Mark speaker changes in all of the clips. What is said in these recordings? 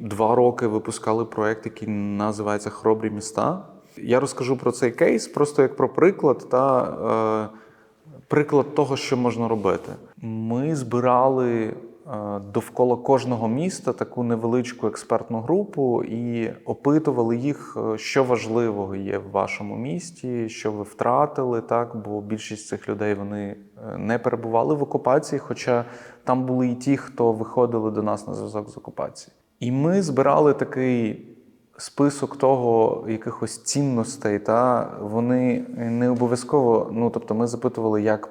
Speaker 1: два роки випускали проект, який називається Хробрі міста. Я розкажу про цей кейс, просто як про приклад та е, приклад того, що можна робити. Ми збирали е, довкола кожного міста таку невеличку експертну групу і опитували їх, е, що важливого є в вашому місті, що ви втратили, так бо більшість цих людей вони е, не перебували в окупації, хоча там були і ті, хто виходили до нас на зв'язок з окупації. І ми збирали такий список того якихось цінностей, та вони не обов'язково. Ну тобто, ми запитували, як.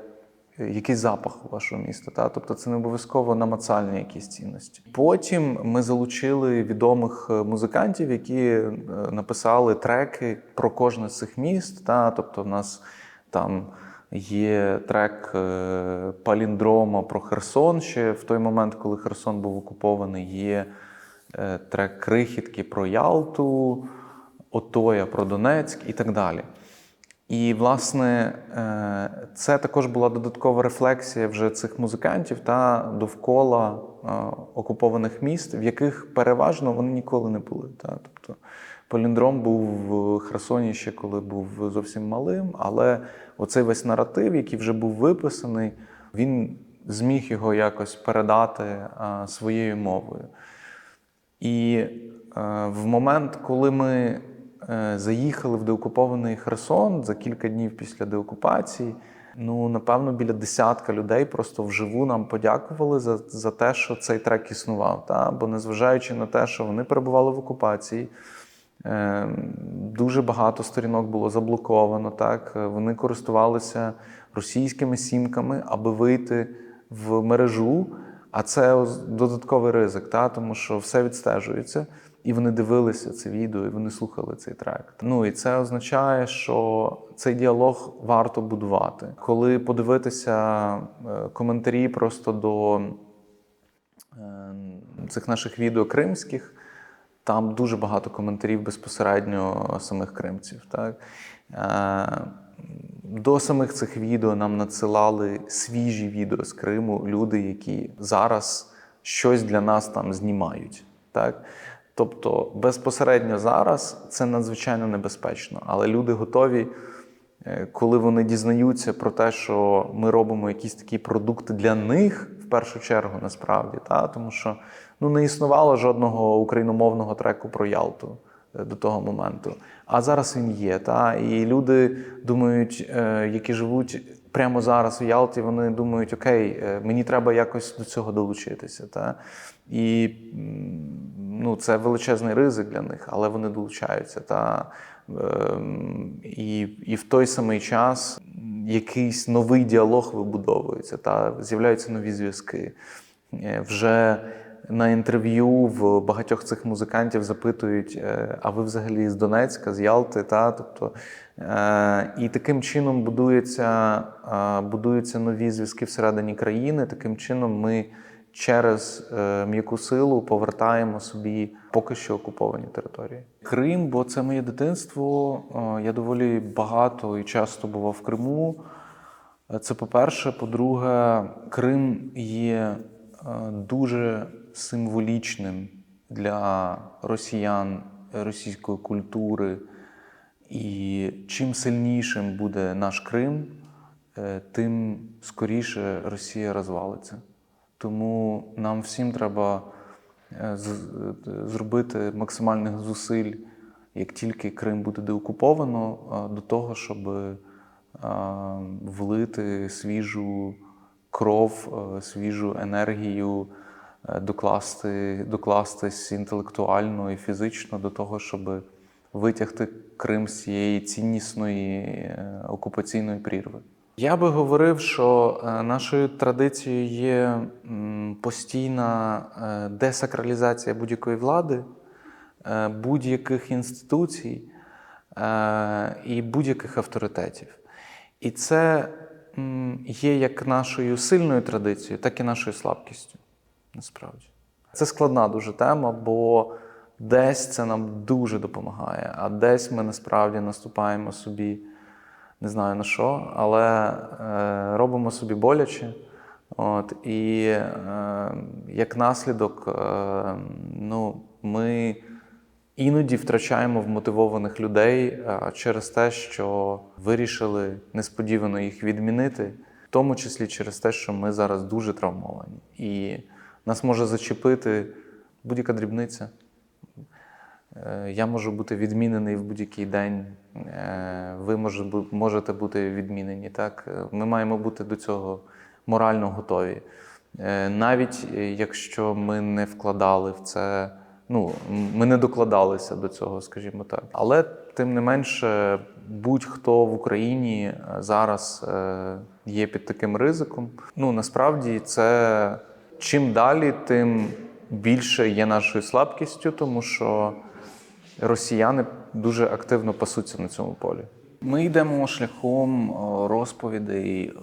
Speaker 1: Який запах у вашого міста, та тобто це не обов'язково намацальні якісь цінності. Потім ми залучили відомих е, музикантів, які е, написали треки про кожне з цих міст. Та тобто, в нас там є трек е, Паліндрома про Херсон. Ще в той момент, коли Херсон був окупований, є трек Крихітки про Ялту, Отоя про Донецьк і так далі. І, власне, е, це також була додаткова рефлексія вже цих музикантів та довкола е, окупованих міст, в яких переважно вони ніколи не були. Та? Тобто Поліндром був в Херсоні ще коли був зовсім малим, але оцей весь наратив, який вже був виписаний, він зміг його якось передати е, своєю мовою. І е, в момент, коли ми е, заїхали в деокупований Херсон за кілька днів після деокупації, ну напевно, біля десятка людей просто вживу нам подякували за, за те, що цей трек існував. Та? Бо незважаючи на те, що вони перебували в окупації. е, Дуже багато сторінок було заблоковано. Так вони користувалися російськими сімками, аби вийти в мережу. А це додатковий ризик, та? тому що все відстежується, і вони дивилися це відео, і вони слухали цей трек. Ну і це означає, що цей діалог варто будувати. Коли подивитися е, коментарі просто до е, цих наших відео кримських, там дуже багато коментарів безпосередньо самих кримців. Так? До самих цих відео нам надсилали свіжі відео з Криму, люди, які зараз щось для нас там знімають. Так? Тобто безпосередньо зараз це надзвичайно небезпечно, але люди готові, е, коли вони дізнаються про те, що ми робимо якісь такі продукти для них в першу чергу, насправді, та? тому що ну, не існувало жодного україномовного треку про Ялту до того моменту. А зараз він є. Та? І люди думають, е, які живуть прямо зараз у Ялті, вони думають, окей, е, мені треба якось до цього долучитися. Та? І ну, це величезний ризик для них, але вони долучаються. Та? Ем, І, і в той самий час якийсь новий діалог вибудовується, та? з'являються нові зв'язки. Е, Вже на інтерв'ю в багатьох цих музикантів запитують: е, а ви взагалі з Донецька, з Ялти? Та? Тобто, е, і таким чином будуються, е, будуються нові зв'язки всередині країни. Таким чином, ми через м'яку силу повертаємо собі поки що окуповані території. Крим, бо це моє дитинство. Я доволі багато і часто бував в Криму. Це по-перше. По-друге, Крим є дуже символічним для росіян російської культури. І чим сильнішим буде наш Крим, е, тим скоріше Росія розвалиться. Тому нам всім треба е, е, зробити максимальних зусиль, як тільки Крим буде деокуповано, до того, щоб влити свіжу кров, свіжу енергію, докласти, докластись інтелектуально і фізично до того, щоб витягти Крим з цієї ціннісної е, окупаційної прірви. Я би говорив, що е, нашою традицією є постійна е, десакралізація будь-якої влади, е, будь-яких інституцій е, і будь-яких авторитетів. І це є як нашою сильною традицією, так і нашою слабкістю. Насправді. Це складна дуже тема, бо десь це нам дуже допомагає, а десь ми насправді наступаємо собі не знаю на що, але е, робимо собі боляче. От, і е, як наслідок, е, ну, Ми іноді втрачаємо вмотивованих людей е, через те, що вирішили несподівано їх відмінити, в тому числі через те, що ми зараз дуже травмовані. І нас може зачепити будь-яка дрібниця. Е, Я можу бути відмінений в будь-який день. е, Ви можете бути відмінені. Так? Е, Ми маємо бути до цього морально готові. Навіть якщо ми не вкладали в це, ну, ми не докладалися до цього, скажімо так. Але тим не менше, будь-хто в Україні зараз є під таким ризиком. Ну насправді це чим далі, тим більше є нашою слабкістю, тому що росіяни дуже активно пасуться на цьому полі. Ми йдемо шляхом о, розповідей,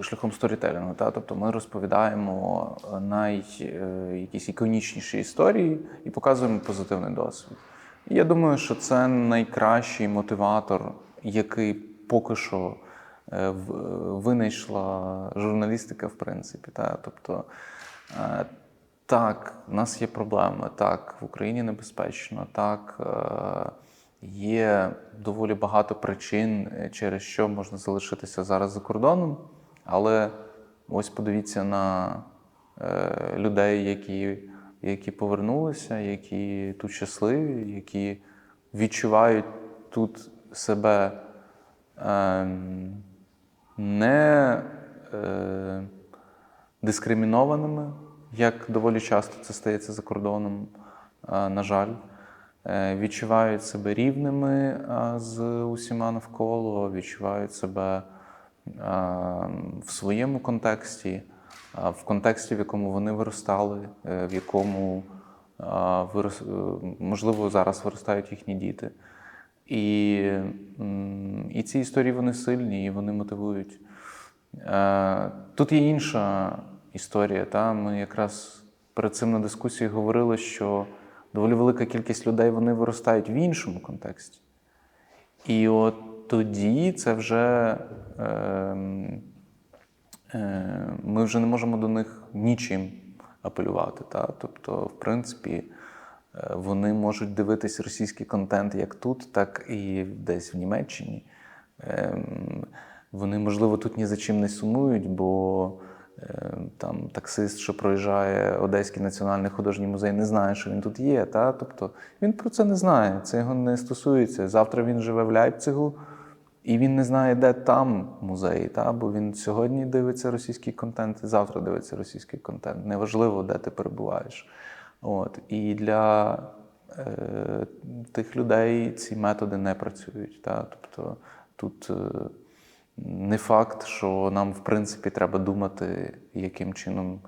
Speaker 1: шляхом сторітелінгу. Та? Тобто ми розповідаємо е, най, е, якісь іконічніші історії і показуємо позитивний досвід. Я думаю, що це найкращий мотиватор, який поки що е, винайшла журналістика, в принципі. Та? Тобто, е, так, в нас є проблеми. Так, в Україні небезпечно. Так, е, є доволі багато причин, е, через що можна залишитися зараз за кордоном. Але ось подивіться на е, людей, які, які повернулися, які тут щасливі, які відчувають тут себе ем, не е, дискримінованими, як доволі часто це стається за кордоном, е, на жаль. Е, Відчувають себе рівними е, з усіма навколо, відчувають себе е, в своєму контексті, е, в контексті, в якому вони виростали, е, в якому е, вирос, е, можливо зараз виростають їхні діти. І, і ці історії вони сильні і вони мотивують. Е, Тут є інша історія. Та? Ми якраз перед цим на дискусії говорили, що доволі велика кількість людей вони виростають в іншому контексті. І от тоді це вже ем, е, ми вже не можемо до них нічим апелювати. Та? Тобто, в принципі, е, вони можуть дивитись російський контент як тут, так і десь в Німеччині. Ем, Вони, можливо, тут ні за чим не сумують, бо е, там таксист, що проїжджає Одеський національний художній музей, не знає, що він тут є. Та? Тобто він про це не знає, це його не стосується. Завтра він живе в Ляйпцигу, і він не знає, де там музей, та? бо він сьогодні дивиться російський контент, і завтра дивиться російський контент. Неважливо, де ти перебуваєш. От. І для е, тих людей ці методи не працюють. Та? Тобто тут е, не факт, що нам, в принципі, треба думати, яким чином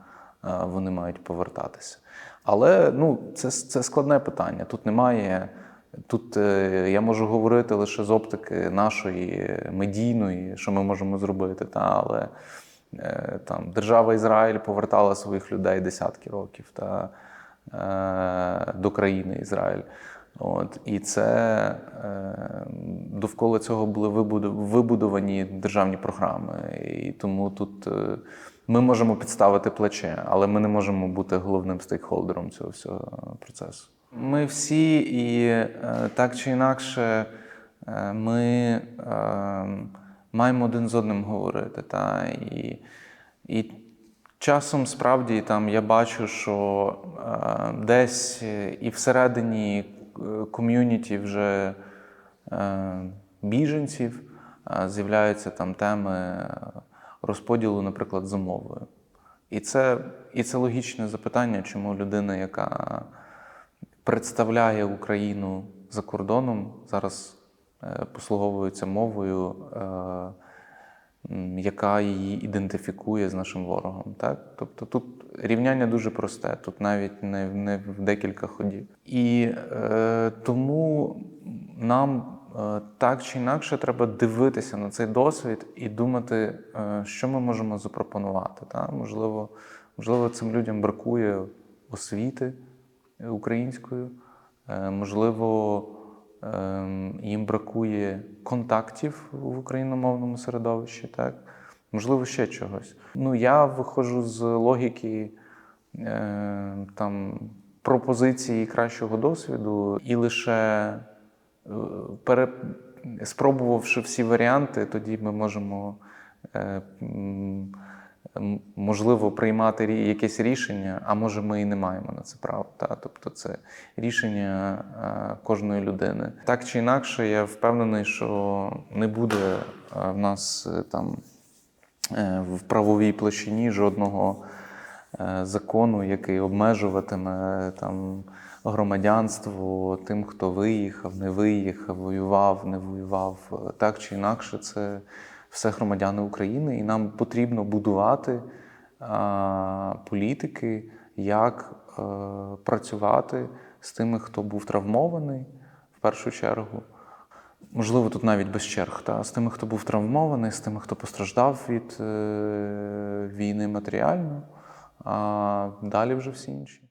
Speaker 1: е, вони мають повертатися. Але ну, це, це складне питання. Тут немає. Тут е, я можу говорити лише з оптики нашої медійної, що ми можемо зробити. Та, але е, там, держава Ізраїль повертала своїх людей десятки років та, до країни Ізраїль. От, і це е, довкола цього були вибудовані державні програми. І тому тут е, ми можемо підставити плече, але ми не можемо бути головним стейкхолдером цього всього процесу. Ми всі і е, так чи інакше е, ми е, маємо один з одним говорити. Та? І, і часом справді там я бачу, що е, десь і всередині е, ком'юніті вже е, біженців е, з'являються там теми е, розподілу, наприклад, за мовою. І це, і це логічне запитання, чому людина, яка представляє Україну за кордоном, зараз е, послуговується мовою, е, яка її ідентифікує з нашим ворогом. Так? Тобто тут рівняння дуже просте, тут навіть не, не в декілька ходів. І е, тому нам е, так чи інакше треба дивитися на цей досвід і думати, е, що ми можемо запропонувати. Та? Можливо, можливо, цим людям бракує освіти українською. Е, Можливо, ем, їм бракує контактів в україномовному середовищі, так? Можливо, ще чогось. Ну, я виходжу з логіки е, там, пропозиції кращого досвіду, і лише е, пере... спробувавши всі варіанти, тоді ми можемо е, можливо приймати якесь рішення, а може ми і не маємо на це права. Та? Тобто це рішення е, кожної людини. Так чи інакше, я впевнений, що не буде е, в нас е, там в правовій площині жодного закону, який обмежуватиме там громадянство тим, хто виїхав, не виїхав, воював, не воював. Так чи інакше, це все громадяни України, і нам потрібно будувати а, політики, як е, працювати з тими, хто був травмований в першу чергу. Можливо, тут навіть без черг, та з тими, хто був травмований, з тими, хто постраждав від е, війни матеріально, а далі вже всі інші.